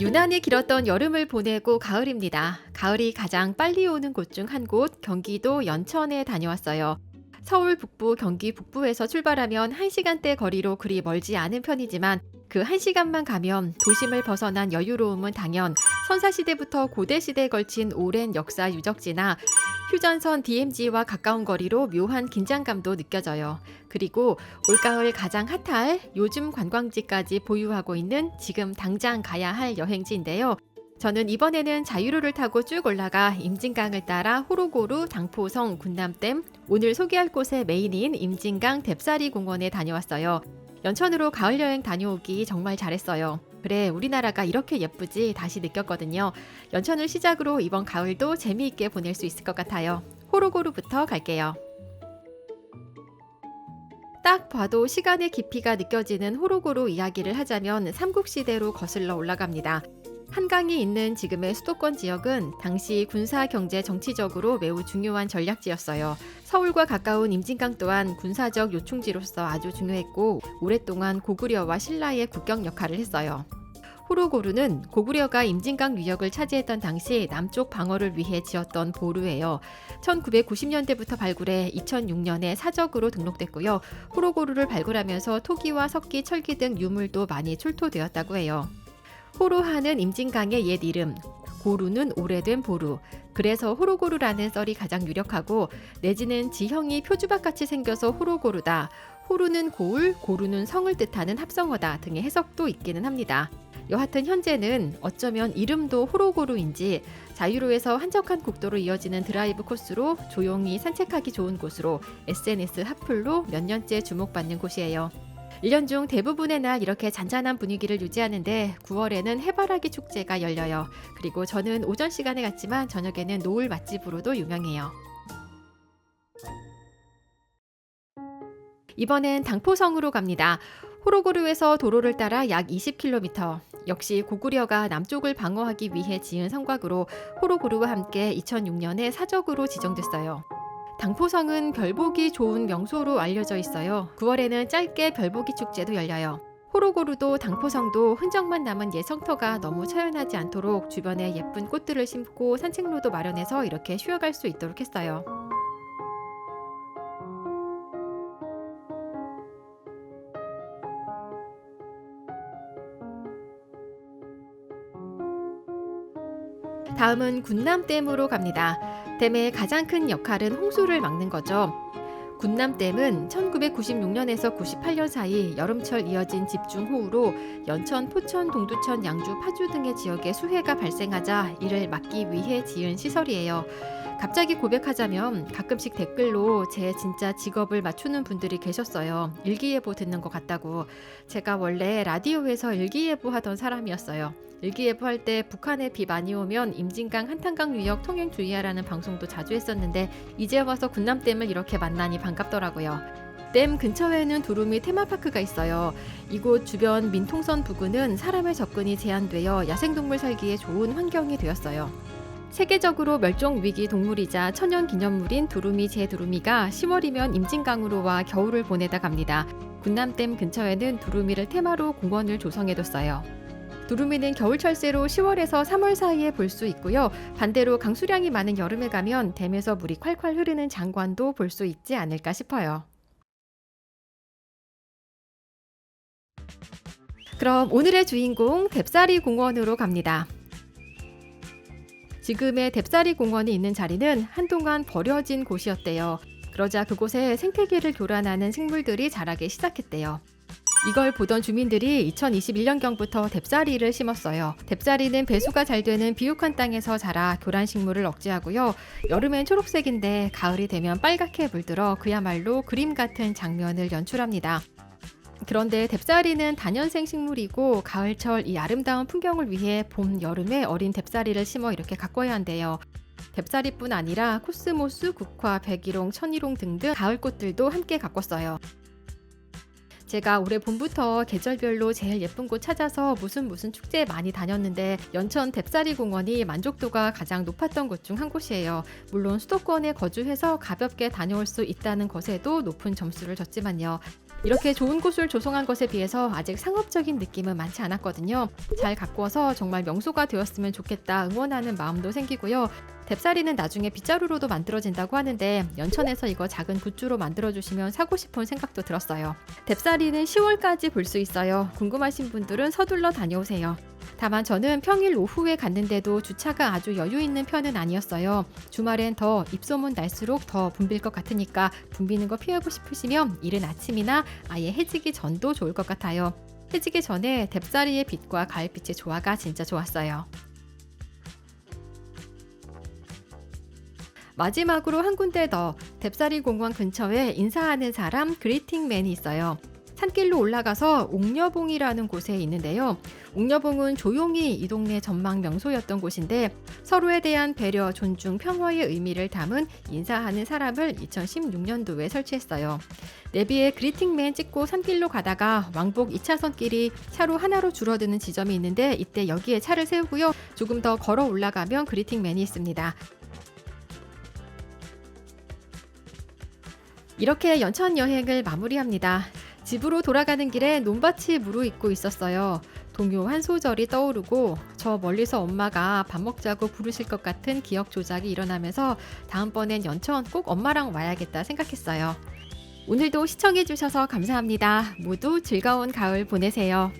유난히 길었던 여름을 보내고 가을입니다. 가을이 가장 빨리 오는 곳 중 한 곳, 경기도 연천에 다녀왔어요. 서울 북부, 경기 북부에서 출발하면 1시간대 거리로 그리 멀지 않은 편이지만 그 1시간만 가면 도심을 벗어난 여유로움은 당연 선사시대부터 고대시대에 걸친 오랜 역사 유적지나 휴전선 DMZ와 가까운 거리로 묘한 긴장감도 느껴져요. 그리고 올가을 가장 핫할 요즘 관광지까지 보유하고 있는 지금 당장 가야 할 여행지인데요. 저는 이번에는 자유로를 타고 쭉 올라가 임진강을 따라 호로고루, 당포성, 군남댐, 오늘 소개할 곳의 메인인 임진강 뎁사리 공원에 다녀왔어요. 연천으로 가을 여행 다녀오기 정말 잘했어요. 그래, 우리나라가 이렇게 예쁘지 다시 느꼈거든요. 연천을 시작으로 이번 가을도 재미있게 보낼 수 있을 것 같아요. 호로고루부터 갈게요. 딱 봐도 시간의 깊이가 느껴지는 호로고루 이야기를 하자면 삼국시대로 거슬러 올라갑니다. 한강이 있는 지금의 수도권 지역은 당시 군사 경제 정치적으로 매우 중요한 전략지였어요. 서울과 가까운 임진강 또한 군사적 요충지로서 아주 중요했고 오랫동안 고구려와 신라의 국경 역할을 했어요. 호로고루는 고구려가 임진강 유역을 차지했던 당시 남쪽 방어를 위해 지었던 보루예요. 1990년대부터 발굴해 2006년에 사적으로 등록됐고요. 호로고루를 발굴하면서 토기와 석기, 철기 등 유물도 많이 출토되었다고 해요. 호로하는 임진강의 옛 이름, 고루는 오래된 보루. 그래서 호로고루라는 썰이 가장 유력하고 내지는 지형이 표주박같이 생겨서 호로고루다. 호루는 고울, 고루는 성을 뜻하는 합성어다 등의 해석도 있기는 합니다. 여하튼 현재는 어쩌면 이름도 호로고루인지 자유로에서 한적한 국도로 이어지는 드라이브 코스로 조용히 산책하기 좋은 곳으로 SNS 핫플로 몇 년째 주목받는 곳이에요. 1년 중 대부분의 날 이렇게 잔잔한 분위기를 유지하는데 9월에는 해바라기 축제가 열려요. 그리고 저는 오전 시간에 갔지만 저녁에는 노을 맛집으로도 유명해요. 이번엔 당포성으로 갑니다. 호로고루에서 도로를 따라 약 20km. 역시 고구려가 남쪽을 방어하기 위해 지은 성곽으로 호로고루와 함께 2006년에 사적으로 지정됐어요. 당포성은 별보기 좋은 명소로 알려져 있어요. 9월에는 짧게 별보기 축제도 열려요. 호로고루도 당포성도 흔적만 남은 예성터가 너무 처연하지 않도록 주변에 예쁜 꽃들을 심고 산책로도 마련해서 이렇게 쉬어갈 수 있도록 했어요. 다음은 군남댐으로 갑니다. 댐의 가장 큰 역할은 홍수를 막는 거죠. 군남댐은 1996년에서 98년 사이 여름철 이어진 집중호우로 연천, 포천, 동두천, 양주, 파주 등의 지역에 수해가 발생하자 이를 막기 위해 지은 시설이에요. 갑자기 고백하자면 가끔씩 댓글로 제 진짜 직업을 맞추는 분들이 계셨어요. 일기예보 듣는 것 같다고. 제가 원래 라디오에서 일기예보 하던 사람이었어요. 일기예보 할 때 북한에 비 많이 오면 임진강 한탄강 유역 통행 주의하라는 방송도 자주 했었는데 이제 와서 군남댐을 이렇게 만나니 반갑더라고요. 댐 근처에는 두루미 테마파크가 있어요. 이곳 주변 민통선 부근은 사람의 접근이 제한되어 야생동물 살기에 좋은 환경이 되었어요. 세계적으로 멸종 위기 동물이자 천연 기념물인 두루미 제두루미가 10월이면 임진강으로 와 겨울을 보내다 갑니다. 군남댐 근처에는 두루미를 테마로 공원을 조성해뒀어요. 두루미는 겨울철새로 10월에서 3월 사이에 볼 수 있고요. 반대로 강수량이 많은 여름에 가면 댐에서 물이 콸콸 흐르는 장관도 볼 수 있지 않을까 싶어요. 그럼 오늘의 주인공 뎁사리 공원으로 갑니다. 지금의 뎁사리 공원이 있는 자리는 한동안 버려진 곳이었대요. 그러자 그곳에 생태계를 교란하는 식물들이 자라기 시작했대요. 이걸 보던 주민들이 2021년경부터 뎁사리를 심었어요. 뎁사리는 배수가 잘 되는 비옥한 땅에서 자라 교란 식물을 억제하고요. 여름엔 초록색인데 가을이 되면 빨갛게 물들어 그야말로 그림 같은 장면을 연출합니다. 그런데 뎁사리는 단연생 식물이고 가을철 이 아름다운 풍경을 위해 봄, 여름에 어린 뎁사리를 심어 이렇게 가꿔야 한대요. 뎁사리뿐 아니라 코스모스, 국화, 백일홍, 천일홍 등등 가을 꽃들도 함께 가꿨어요. 제가 올해 봄부터 계절별로 제일 예쁜 곳 찾아서 무슨 무슨 축제에 많이 다녔는데 연천 뎁사리 공원이 만족도가 가장 높았던 곳 중 한 곳이에요. 물론 수도권에 거주해서 가볍게 다녀올 수 있다는 것에도 높은 점수를 줬지만요. 이렇게 좋은 곳을 조성한 것에 비해서 아직 상업적인 느낌은 많지 않았거든요. 잘 가꾸어서 정말 명소가 되었으면 좋겠다 응원하는 마음도 생기고요. 뎁사리는 나중에 빗자루로도 만들어진다고 하는데 연천에서 이거 작은 굿즈로 만들어주시면 사고 싶은 생각도 들었어요. 뎁사리는 10월까지 볼 수 있어요. 궁금하신 분들은 서둘러 다녀오세요. 다만 저는 평일 오후에 갔는데도 주차가 아주 여유 있는 편은 아니었어요. 주말엔 더 입소문 날수록 더 붐빌 것 같으니까 붐비는 거 피하고 싶으시면 이른 아침이나 아예 해지기 전도 좋을 것 같아요. 해지기 전에 뎁사리의 빛과 가을빛의 조화가 진짜 좋았어요. 마지막으로 한 군데 더 뎁사리 공원 근처에 인사하는 사람 그리팅맨이 있어요. 산길로 올라가서 옥녀봉이라는 곳에 있는데요. 옥녀봉은 조용히 이 동네 전망 명소였던 곳인데 서로에 대한 배려, 존중, 평화의 의미를 담은 인사하는 사람을 2016년도에 설치했어요. 내비에 그리팅맨 찍고 산길로 가다가 왕복 2차선 길이 차로 하나로 줄어드는 지점이 있는데 이때 여기에 차를 세우고요. 조금 더 걸어 올라가면 그리팅맨이 있습니다. 이렇게 연천 여행을 마무리합니다. 집으로 돌아가는 길에 논밭이 무르익고 있었어요. 동요 한 소절이 떠오르고 저 멀리서 엄마가 밥 먹자고 부르실 것 같은 기억 조작이 일어나면서 다음번엔 연천 꼭 엄마랑 와야겠다 생각했어요. 오늘도 시청해주셔서 감사합니다. 모두 즐거운 가을 보내세요.